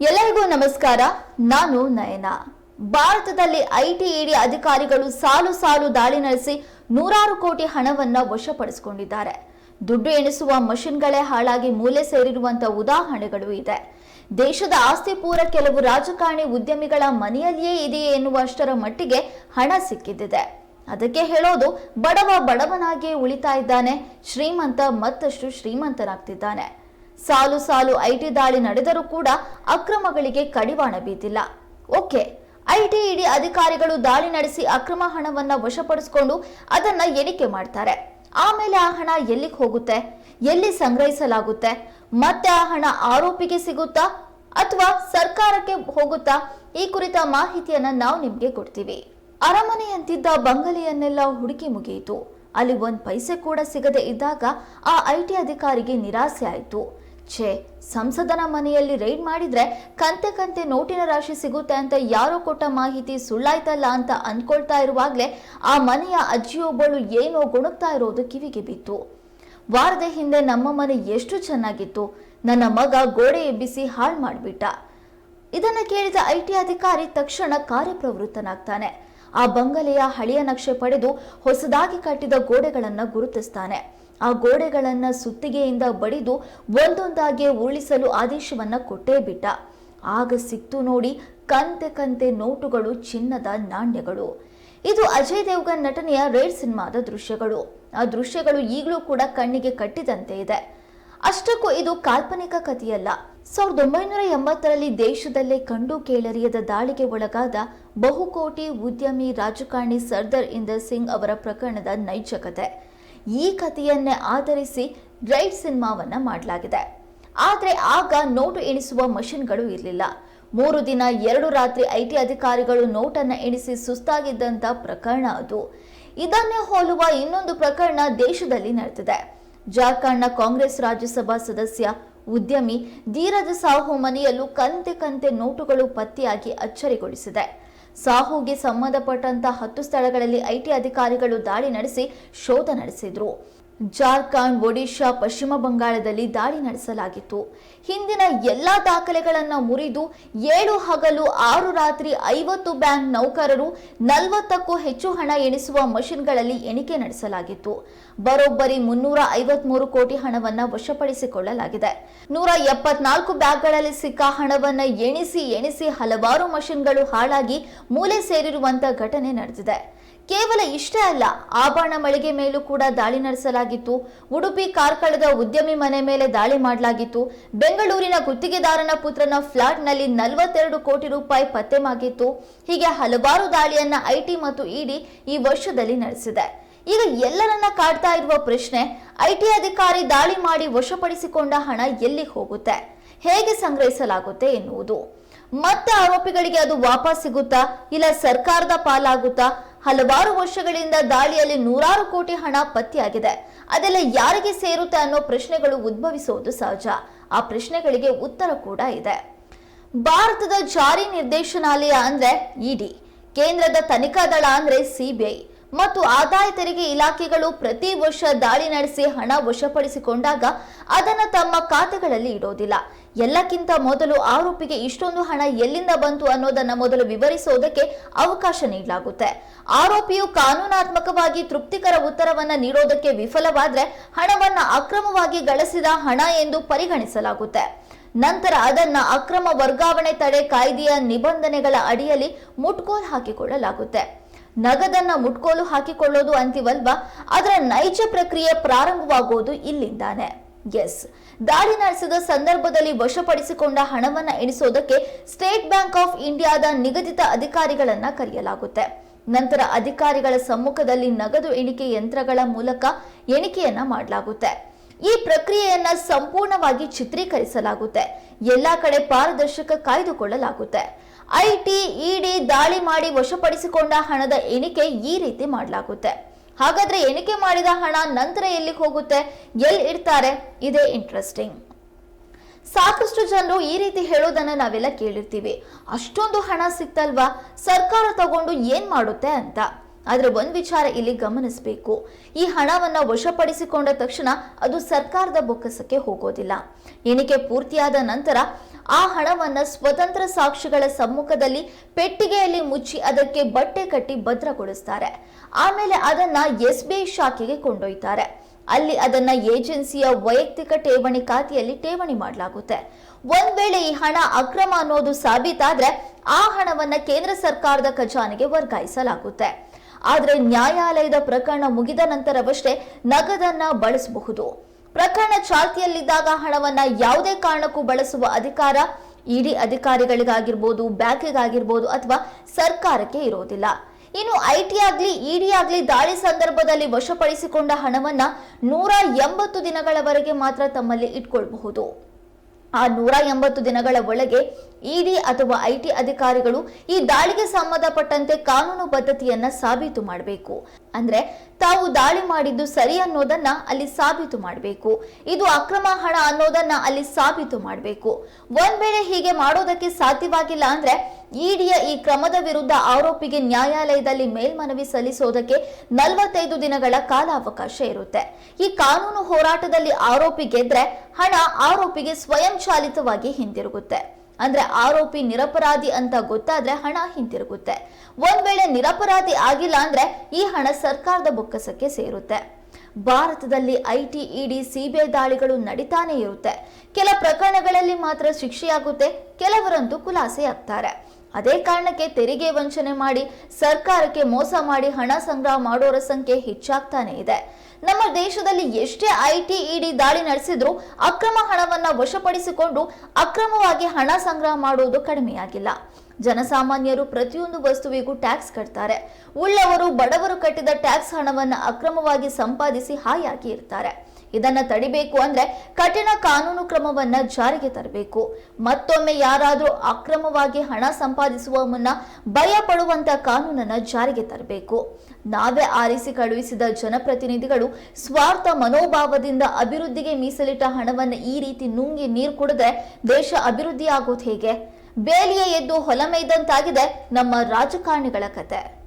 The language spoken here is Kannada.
ಎಲ್ಲರಿಗೂ ನಮಸ್ಕಾರ. ನಾನು ನಯನ. ಭಾರತದಲ್ಲಿ ಐಟಿ ಇಡಿ ಅಧಿಕಾರಿಗಳು ಸಾಲು ಸಾಲು ದಾಳಿ ನಡೆಸಿ ನೂರಾರು ಕೋಟಿ ಹಣವನ್ನ ವಶಪಡಿಸಿಕೊಂಡಿದ್ದಾರೆ. ದುಡ್ಡು ಎಣಿಸುವ ಮಷಿನ್ಗಳೇ ಹಾಳಾಗಿ ಮೂಲೆ ಸೇರಿರುವಂತಹ ಉದಾಹರಣೆಗಳು ಇದೆ. ದೇಶದ ಆಸ್ತಿ ಪೂರ ಕೆಲವು ರಾಜಕಾರಣಿ ಉದ್ಯಮಿಗಳ ಮನೆಯಲ್ಲಿಯೇ ಇದೆಯೇ ಎನ್ನುವಷ್ಟರ ಮಟ್ಟಿಗೆ ಹಣ ಸಿಕ್ಕಿದ್ದಿದೆ. ಅದಕ್ಕೆ ಹೇಳೋದು, ಬಡವ ಬಡವನಾಗಿಯೇ ಉಳಿತಾ ಇದ್ದಾನೆ, ಶ್ರೀಮಂತ ಮತ್ತಷ್ಟು ಶ್ರೀಮಂತನಾಗ್ತಿದ್ದಾನೆ. ಸಾಲು ಸಾಲು ಐಟಿ ದಾಳಿ ನಡೆದರೂ ಕೂಡ ಅಕ್ರಮಗಳಿಗೆ ಕಡಿವಾಣ ಬೀದಿಲ್ಲ. ಓಕೆ, ಐಟಿ ಇಡಿ ಅಧಿಕಾರಿಗಳು ದಾಳಿ ನಡೆಸಿ ಅಕ್ರಮ ಹಣವನ್ನ ವಶಪಡಿಸಿಕೊಂಡು ಅದನ್ನ ಎಣಿಕೆ ಮಾಡ್ತಾರೆ. ಆಮೇಲೆ ಆ ಹಣ ಎಲ್ಲಿಗೆ ಹೋಗುತ್ತೆ? ಎಲ್ಲಿ ಸಂಗ್ರಹಿಸಲಾಗುತ್ತೆ? ಮತ್ತೆ ಆ ಹಣ ಆರೋಪಿಗೆ ಸಿಗುತ್ತಾ ಅಥವಾ ಸರ್ಕಾರಕ್ಕೆ ಹೋಗುತ್ತಾ? ಈ ಕುರಿತ ಮಾಹಿತಿಯನ್ನ ನಾವು ನಿಮಗೆ ಕೊಡ್ತೀವಿ. ಅರಮನೆಯಂತಿದ್ದ ಬಂಗಲೆಯನ್ನೆಲ್ಲ ಹುಡುಕಿ ಮುಗಿಯಿತು. ಅಲ್ಲಿ ಒಂದು ಪೈಸೆ ಕೂಡ ಸಿಗದೆ ಇದ್ದಾಗ ಆ ಐಟಿ ಅಧಿಕಾರಿಗೆ ನಿರಾಸೆ ಆಯಿತು. ಛೇ, ಸಂಸದನ ಮನೆಯಲ್ಲಿ ರೈಡ್ ಮಾಡಿದ್ರೆ ಕಂತೆ ಕಂತೆ ನೋಟಿನ ರಾಶಿ ಸಿಗುತ್ತೆ ಅಂತ ಯಾರೋ ಕೊಟ್ಟ ಮಾಹಿತಿ ಸುಳ್ಳಾಯ್ತಲ್ಲ ಅಂತ ಅಂದ್ಕೊಳ್ತಾ ಇರುವಾಗಲೇ ಆ ಮನೆಯ ಅಜ್ಜಿಯೊಬ್ಬಳು ಏನೋ ಗುಣಗ್ತಾ ಇರೋದು ಕಿವಿಗೆ ಬಿತ್ತು. ವಾರದ ಹಿಂದೆ ನಮ್ಮ ಮನೆ ಎಷ್ಟು ಚೆನ್ನಾಗಿತ್ತು. ನನ್ನ ಮಗ ಗೋಡೆ ಎಬ್ಬಿಸಿ ಹಾಳು ಮಾಡಿಬಿಟ್ಟ. ಇದನ್ನು ಕೇಳಿದ ಐಟಿ ಅಧಿಕಾರಿ ತಕ್ಷಣ ಕಾರ್ಯಪ್ರವೃತ್ತನಾಗ್ತಾನೆ. ಆ ಬಂಗಲೆಯ ಹಳೆಯ ನಕ್ಷೆ ಪಡೆದು ಹೊಸದಾಗಿ ಕಟ್ಟಿದ ಗೋಡೆಗಳನ್ನು ಗುರುತಿಸ್ತಾನೆ. ಆ ಗೋಡೆಗಳನ್ನ ಸುತ್ತಿಗೆಯಿಂದ ಬಡಿದು ಒಂದೊಂದಾಗಿ ಉರುಳಿಸಲು ಆದೇಶವನ್ನ ಕೊಟ್ಟೇ ಬಿಟ್ಟ. ಆಗ ಸಿಕ್ತು ನೋಡಿ ಕಂತೆ ಕಂತೆ ನೋಟುಗಳು, ಚಿನ್ನದ ನಾಣ್ಯಗಳು. ಇದು ಅಜಯ್ ದೇವ್ಗನ್ ನಟನೆಯ ರೇಡ್ ಸಿನಿಮಾದ ದೃಶ್ಯಗಳು. ಆ ದೃಶ್ಯಗಳು ಈಗಲೂ ಕೂಡ ಕಣ್ಣಿಗೆ ಕಟ್ಟಿದಂತೆ ಇದೆ. ಅಷ್ಟಕ್ಕೂ ಇದು ಕಾಲ್ಪನಿಕ ಕಥೆಯಲ್ಲ. ಸಾವಿರದ ಒಂಬೈನೂರ ಎಂಬತ್ತರಲ್ಲಿ ದೇಶದಲ್ಲೇ ಕಂಡು ಕೇಳರಿಯದ ದಾಳಿಗೆ ಒಳಗಾದ ಬಹುಕೋಟಿ ಉದ್ಯಮಿ ರಾಜಕಾರಣಿ ಸರ್ದಾರ್ ಇಂದರ್ ಸಿಂಗ್ ಅವರ ಪ್ರಕರಣದ ನೈಜ ಕತೆ ಈ ಕಥೆಯನ್ನೇ ಆಧರಿಸಿ ರೈಟ್ ಸಿನಿಮಾವನ್ನ ಮಾಡಲಾಗಿದೆ. ಆದರೆ ಆಗ ನೋಟು ಎಣಿಸುವ ಮಷಿನ್ಗಳು ಇರಲಿಲ್ಲ. ಮೂರು ದಿನ, ಎರಡು ರಾತ್ರಿ ಐಟಿ ಅಧಿಕಾರಿಗಳು ನೋಟನ್ನು ಎಣಿಸಿ ಸುಸ್ತಾಗಿದ್ದಂಥ ಪ್ರಕರಣ ಅದು. ಇದನ್ನೇ ಹೋಲುವ ಇನ್ನೊಂದು ಪ್ರಕರಣ ದೇಶದಲ್ಲಿ ನಡೆದಿದೆ. ಜಾರ್ಖಂಡ್ನ ಕಾಂಗ್ರೆಸ್ ರಾಜ್ಯಸಭಾ ಸದಸ್ಯ ಉದ್ಯಮಿ ಧೀರಜ್ ಸಾಹು ಮನೆಯಲ್ಲೂ ಕಂತೆ ಕಂತೆ ನೋಟುಗಳು ಪತ್ತೆಯಾಗಿ ಅಚ್ಚರಿಗೊಳಿಸಿದೆ. ಸಾಹುಗೆ ಸಂಬಂಧಪಟ್ಟಂತ ಹತ್ತು ಸ್ಥಳಗಳಲ್ಲಿ ಐಟಿ ಅಧಿಕಾರಿಗಳು ದಾಳಿ ನಡೆಸಿ ಶೋಧ ನಡೆಸಿದ್ರು. ಜಾರ್ಖಂಡ್, ಒಡಿಶಾ, ಪಶ್ಚಿಮ ಬಂಗಾಳದಲ್ಲಿ ದಾಳಿ ನಡೆಸಲಾಗಿತ್ತು. ಹಿಂದಿನ ಎಲ್ಲ ದಾಖಲೆಗಳನ್ನು ಮುರಿದು ಏಳು ಹಗಲು ಆರು ರಾತ್ರಿ ಐವತ್ತು ಬ್ಯಾಂಕ್ ನೌಕರರು ನಲವತ್ತಕ್ಕೂ ಹೆಚ್ಚು ಹಣ ಎಣಿಸುವ ಮಷಿನ್ಗಳಲ್ಲಿ ಎಣಿಕೆ ನಡೆಸಲಾಗಿತ್ತು. ಬರೋಬ್ಬರಿ ಮುನ್ನೂರ ಐವತ್ಮೂರು ಕೋಟಿ ಹಣವನ್ನು ವಶಪಡಿಸಿಕೊಳ್ಳಲಾಗಿದೆ. ನೂರ ಎಪ್ಪತ್ನಾಲ್ಕು ಬ್ಯಾಗ್ಗಳಲ್ಲಿ ಸಿಕ್ಕ ಹಣವನ್ನು ಎಣಿಸಿ ಎಣಿಸಿ ಹಲವಾರು ಮಷಿನ್ಗಳು ಹಾಳಾಗಿ ಮೂಲೆ ಸೇರಿರುವಂತ ಘಟನೆ ನಡೆದಿದೆ. ಕೇವಲ ಇಷ್ಟೇ ಅಲ್ಲ, ಆಭರಣ ಮಳಿಗೆ ಮೇಲೂ ಕೂಡ ದಾಳಿ ನಡೆಸಲಾಗಿತ್ತು. ಉಡುಪಿ ಕಾರ್ಕಳದ ಉದ್ಯಮಿ ಮನೆ ಮೇಲೆ ದಾಳಿ ಮಾಡಲಾಗಿತ್ತು. ಬೆಂಗಳೂರಿನ ಗುತ್ತಿಗೆದಾರನ ಪುತ್ರನ ಫ್ಲಾಟ್ನಲ್ಲಿ ನಲವತ್ತೆರಡು ಕೋಟಿ ರೂಪಾಯಿ ಪತ್ತೆ ಮಾಡಿತ್ತು ಹೀಗೆ ಹಲವಾರು ದಾಳಿಯನ್ನ ಐಟಿ ಮತ್ತು ಇಡಿ ಈ ವರ್ಷದಲ್ಲಿ ನಡೆಸಿದೆ. ಈಗ ಎಲ್ಲರನ್ನ ಕಾಡ್ತಾ ಇರುವ ಪ್ರಶ್ನೆ, ಐಟಿ ಅಧಿಕಾರಿ ದಾಳಿ ಮಾಡಿ ವಶಪಡಿಸಿಕೊಂಡ ಹಣ ಎಲ್ಲಿ ಹೋಗುತ್ತೆ? ಹೇಗೆ ಸಂಗ್ರಹಿಸಲಾಗುತ್ತೆ ಎನ್ನುವುದು. ಮತ್ತೆ ಆರೋಪಿಗಳಿಗೆ ಅದು ವಾಪಸ್ ಸಿಗುತ್ತಾ, ಇಲ್ಲ ಸರ್ಕಾರದ ಪಾಲಾಗುತ್ತಾ? ಹಲವಾರು ವರ್ಷಗಳಿಂದ ದಾಳಿಯಲ್ಲಿ ನೂರಾರು ಕೋಟಿ ಹಣ ಪತ್ತೆಯಾಗಿದೆ. ಅದೆಲ್ಲ ಯಾರಿಗೆ ಸೇರುತ್ತೆ ಅನ್ನೋ ಪ್ರಶ್ನೆಗಳು ಉದ್ಭವಿಸುವುದು ಸಹಜ. ಆ ಪ್ರಶ್ನೆಗಳಿಗೆ ಉತ್ತರ ಕೂಡ ಇದೆ. ಭಾರತದ ಜಾರಿ ನಿರ್ದೇಶನಾಲಯ ಅಂದ್ರೆ ಇಡಿ. ಕೇಂದ್ರದ ತನಿಖಾ ದಳ ಅಂದ್ರೆ ಸಿಬಿಐ ಮತ್ತು ಆದಾಯ ತೆರಿಗೆ ಇಲಾಖೆಗಳು ಪ್ರತಿ ವರ್ಷ ದಾಳಿ ನಡೆಸಿ ಹಣ ವಶಪಡಿಸಿಕೊಂಡಾಗ ಅದನ್ನು ತಮ್ಮ ಖಾತೆಗಳಲ್ಲಿ ಇಡೋದಿಲ್ಲ. ಎಲ್ಲಕ್ಕಿಂತ ಮೊದಲು ಆರೋಪಿಗೆ ಇಷ್ಟೊಂದು ಹಣ ಎಲ್ಲಿಂದ ಬಂತು ಅನ್ನೋದನ್ನ ಮೊದಲು ವಿವರಿಸೋದಕ್ಕೆ ಅವಕಾಶ ನೀಡಲಾಗುತ್ತೆ. ಆರೋಪಿಯು ಕಾನೂನಾತ್ಮಕವಾಗಿ ತೃಪ್ತಿಕರ ಉತ್ತರವನ್ನು ನೀಡೋದಕ್ಕೆ ವಿಫಲವಾದರೆ ಹಣವನ್ನು ಅಕ್ರಮವಾಗಿ ಗಳಿಸಿದ ಹಣ ಎಂದು ಪರಿಗಣಿಸಲಾಗುತ್ತೆ. ನಂತರ ಅದನ್ನ ಅಕ್ರಮ ವರ್ಗಾವಣೆ ತಡೆ ಕಾಯ್ದೆಯ ನಿಬಂಧನೆಗಳ ಅಡಿಯಲ್ಲಿ ಮುಟ್ಕೋಲ್ ಹಾಕಿಕೊಳ್ಳಲಾಗುತ್ತೆ. ನಗದನ್ನ ಮುಟ್ಕೋಲು ಹಾಕಿಕೊಳ್ಳೋದು ಅಂತಿವಲ್ವಾ? ಅದರ ನೈಜ ಪ್ರಕ್ರಿಯೆ ಪ್ರಾರಂಭವಾಗೋದು ಇಲ್ಲಿಂದಾನೆ. ಎಸ್. ದಾಳಿ ನಡೆಸಿದ ಸಂದರ್ಭದಲ್ಲಿ ವಶಪಡಿಸಿಕೊಂಡ ಹಣವನ್ನ ಎಣಿಸೋದಕ್ಕೆ ಸ್ಟೇಟ್ ಬ್ಯಾಂಕ್ ಆಫ್ ಇಂಡಿಯಾದ ನಿಗದಿತ ಅಧಿಕಾರಿಗಳನ್ನ ಕರೆಯಲಾಗುತ್ತೆ. ನಂತರ ಅಧಿಕಾರಿಗಳ ಸಮ್ಮುಖದಲ್ಲಿ ನಗದು ಎಣಿಕೆ ಯಂತ್ರಗಳ ಮೂಲಕ ಎಣಿಕೆಯನ್ನ ಮಾಡಲಾಗುತ್ತೆ. ಈ ಪ್ರಕ್ರಿಯೆಯನ್ನ ಸಂಪೂರ್ಣವಾಗಿ ಚಿತ್ರೀಕರಿಸಲಾಗುತ್ತೆ. ಎಲ್ಲಾ ಕಡೆ ಪಾರದರ್ಶಕ ಕಾಯ್ದುಕೊಳ್ಳಲಾಗುತ್ತೆ. ಐಟಿ ಇಡಿ ದಾಳಿ ಮಾಡಿ ವಶಪಡಿಸಿಕೊಂಡ ಹಣದ ಎಣಿಕೆ ಈ ರೀತಿ ಮಾಡಲಾಗುತ್ತೆ. ಹಾಗಾದ್ರೆ ಎಣಿಕೆ ಮಾಡಿದ ಹಣ ನಂತರ ಎಲ್ಲಿಗೆ ಹೋಗುತ್ತೆ? ಎಲ್ಲಿ ಇರ್ತಾರೆ ಇದೇ ಇಂಟ್ರೆಸ್ಟಿಂಗ್ ಸಾಕಷ್ಟು ಜನರು ಈ ರೀತಿ ಹೇಳೋದನ್ನ ನಾವೆಲ್ಲ ಕೇಳಿರ್ತೀವಿ. ಅಷ್ಟೊಂದು ಹಣ ಸಿಕ್ತಲ್ವಾ? ಸರ್ಕಾರ ತಗೊಂಡು ಏನ್ ಮಾಡುತ್ತೆ ಅಂತ. ಆದ್ರೆ ಒಂದ್ ವಿಚಾರ ಇಲ್ಲಿ ಗಮನಿಸಬೇಕು. ಈ ಹಣವನ್ನ ವಶಪಡಿಸಿಕೊಂಡ ತಕ್ಷಣ ಅದು ಸರ್ಕಾರದ ಬೊಕ್ಕಸಕ್ಕೆ ಹೋಗೋದಿಲ್ಲ. ಎಣಿಕೆ ಪೂರ್ತಿಯಾದ ನಂತರ ಆ ಹಣವನ್ನ ಸ್ವತಂತ್ರ ಸಾಕ್ಷಿಗಳ ಸಮ್ಮುಖದಲ್ಲಿ ಪೆಟ್ಟಿಗೆಯಲ್ಲಿ ಮುಚ್ಚಿ ಅದಕ್ಕೆ ಬಟ್ಟೆ ಕಟ್ಟಿ ಭದ್ರಗೊಳಿಸ್ತಾರೆ. ಆಮೇಲೆ ಅದನ್ನ ಎಸ್ ಬಿ ಐ ಶಾಖೆಗೆ ಕೊಂಡೊಯ್ತಾರೆ. ಅಲ್ಲಿ ಅದನ್ನ ಏಜೆನ್ಸಿಯ ವೈಯಕ್ತಿಕ ಠೇವಣಿ ಖಾತೆಯಲ್ಲಿ ಠೇವಣಿ ಮಾಡಲಾಗುತ್ತೆ. ಒಂದ್ ವೇಳೆ ಈ ಹಣ ಅಕ್ರಮ ಅನ್ನೋದು ಸಾಬೀತಾದ್ರೆ ಆ ಹಣವನ್ನ ಕೇಂದ್ರ ಸರ್ಕಾರದ ಖಜಾನೆಗೆ ವರ್ಗಾಯಿಸಲಾಗುತ್ತೆ. ಆದರೆ ನ್ಯಾಯಾಲಯದ ಪ್ರಕರಣ ಮುಗಿದ ನಂತರವಷ್ಟೇ ನಗದನ್ನ ಬಳಸಬಹುದು. ಪ್ರಕರಣ ಚಾಲ್ತಿಯಲ್ಲಿದ್ದಾಗ ಹಣವನ್ನ ಯಾವುದೇ ಕಾರಣಕ್ಕೂ ಬಳಸುವ ಅಧಿಕಾರ ಇಡಿ ಅಧಿಕಾರಿಗಳಿಗಾಗಿರ್ಬೋದು, ಬ್ಯಾಂಕಿಗಾಗಿರ್ಬೋದು ಅಥವಾ ಸರ್ಕಾರಕ್ಕೆ ಇರೋದಿಲ್ಲ ಇನ್ನು ಐಟಿ ಆಗ್ಲಿ, ಇಡಿ ಆಗ್ಲಿ ದಾಳಿ ಸಂದರ್ಭದಲ್ಲಿ ವಶಪಡಿಸಿಕೊಂಡ ಹಣವನ್ನ ನೂರ ಎಂಬತ್ತು ದಿನಗಳವರೆಗೆ ಮಾತ್ರ ತಮ್ಮಲ್ಲಿ ಇಟ್ಕೊಳ್ಬಹುದು. ಆ ನೂರ ಎಂಬತ್ತು ದಿನಗಳ ಒಳಗೆ ಇಡಿ ಅಥವಾ ಐಟಿ ಅಧಿಕಾರಿಗಳು ಈ ದಾಳಿಗೆ ಸಂಬಂಧಪಟ್ಟಂತೆ ಕಾನೂನು ಬದ್ಧತೆಯನ್ನ ಸಾಬೀತು ಮಾಡಬೇಕು. ಅಂದ್ರೆ ತಾವು ದಾಳಿ ಮಾಡಿದ್ದು ಸರಿ ಅನ್ನೋದನ್ನ ಅಲ್ಲಿ ಸಾಬೀತು ಮಾಡಬೇಕು. ಇದು ಅಕ್ರಮ ಹಣ ಅನ್ನೋದನ್ನ ಅಲ್ಲಿ ಸಾಬೀತು ಮಾಡಬೇಕು. ಒಂದ್ ವೇಳೆ ಹೀಗೆ ಮಾಡೋದಕ್ಕೆ ಸಾಧ್ಯವಾಗಿಲ್ಲ ಅಂದ್ರೆ ಇಡಿಯ ಈ ಕ್ರಮದ ವಿರುದ್ಧ ಆರೋಪಿಗೆ ನ್ಯಾಯಾಲಯದಲ್ಲಿ ಮೇಲ್ಮನವಿ ಸಲ್ಲಿಸೋದಕ್ಕೆ ನಲವತ್ತೈದು ದಿನಗಳ ಕಾಲಾವಕಾಶ ಇರುತ್ತೆ. ಈ ಕಾನೂನು ಹೋರಾಟದಲ್ಲಿ ಆರೋಪಿ ಗೆದ್ರೆ ಹಣ ಆರೋಪಿಗೆ ಸ್ವಯಂ ಚಾಲಿತವಾಗಿ ಹಿಂದಿರುಗುತ್ತೆ. ಅಂದ್ರೆ ಆರೋಪಿ ನಿರಪರಾಧಿ ಅಂತ ಗೊತ್ತಾದ್ರೆ ಹಣ ಹಿಂತಿರುಗುತ್ತೆ. ಒಂದ್ ವೇಳೆ ನಿರಪರಾಧಿ ಆಗಿಲ್ಲ ಅಂದ್ರೆ ಈ ಹಣ ಸರ್ಕಾರದ ಬೊಕ್ಕಸಕ್ಕೆ ಸೇರುತ್ತೆ. ಭಾರತದಲ್ಲಿ ಐಟಿ, ಇಡಿ, ಸಿಬಿಐ ದಾಳಿಗಳು ನಡೀತಾನೆ ಇರುತ್ತೆ. ಕೆಲ ಪ್ರಕರಣಗಳಲ್ಲಿ ಮಾತ್ರ ಶಿಕ್ಷೆಯಾಗುತ್ತೆ, ಕೆಲವರಂತೂ ಖುಲಾಸೆಯಾಗ್ತಾರೆ. ಅದೇ ಕಾರಣಕ್ಕೆ ತೆರಿಗೆ ವಂಚನೆ ಮಾಡಿ ಸರ್ಕಾರಕ್ಕೆ ಮೋಸ ಮಾಡಿ ಹಣ ಸಂಗ್ರಹ ಮಾಡೋರ ಸಂಖ್ಯೆ ಹೆಚ್ಚಾಗ್ತಾನೆ ಇದೆ. ನಮ್ಮ ದೇಶದಲ್ಲಿ ಎಷ್ಟೇ ಐಟಿ ಇಡಿ ದಾಳಿ ನಡೆಸಿದ್ರೂ ಅಕ್ರಮ ಹಣವನ್ನ ವಶಪಡಿಸಿಕೊಂಡು ಅಕ್ರಮವಾಗಿ ಹಣ ಸಂಗ್ರಹ ಮಾಡುವುದು ಕಡಿಮೆಯಾಗಿಲ್ಲ. ಜನಸಾಮಾನ್ಯರು ಪ್ರತಿಯೊಂದು ವಸ್ತುವಿಗೂ ಟ್ಯಾಕ್ಸ್ ಕಟ್ತಾರೆ. ಉಳ್ಳವರು, ಬಡವರು ಕಟ್ಟಿದ ಟ್ಯಾಕ್ಸ್ ಹಣವನ್ನ ಅಕ್ರಮವಾಗಿ ಸಂಪಾದಿಸಿ ಹಾಯಾಗಿ ಇರ್ತಾರೆ. ಇದನ್ನ ತಡಿಬೇಕು ಅಂದ್ರೆ ಕಠಿಣ ಕಾನೂನು ಕ್ರಮವನ್ನ ಜಾರಿಗೆ ತರಬೇಕು. ಮತ್ತೊಮ್ಮೆ ಯಾರಾದರೂ ಅಕ್ರಮವಾಗಿ ಹಣ ಸಂಪಾದಿಸುವ ಮುನ್ನ ಭಯ ಪಡುವಂತ ಕಾನೂನನ್ನ ಜಾರಿಗೆ ತರಬೇಕು. ನಾವೇ ಆರಿಸಿ ಕಳುಹಿಸಿದ ಜನಪ್ರತಿನಿಧಿಗಳು ಸ್ವಾರ್ಥ ಮನೋಭಾವದಿಂದ ಅಭಿವೃದ್ಧಿಗೆ ಮೀಸಲಿಟ್ಟ ಹಣವನ್ನು ಈ ರೀತಿ ನುಂಗಿ ನೀರು ಕುಡಿದ್ರೆ ದೇಶ ಅಭಿವೃದ್ಧಿ ಆಗೋದು ಹೇಗೆ? ಬೇಲಿಯ ಎದ್ದು ಹೊಲ ಮೇಯ್ದಂತಾಗಿದೆ ನಮ್ಮ ರಾಜಕಾರಣಿಗಳ ಕತೆ.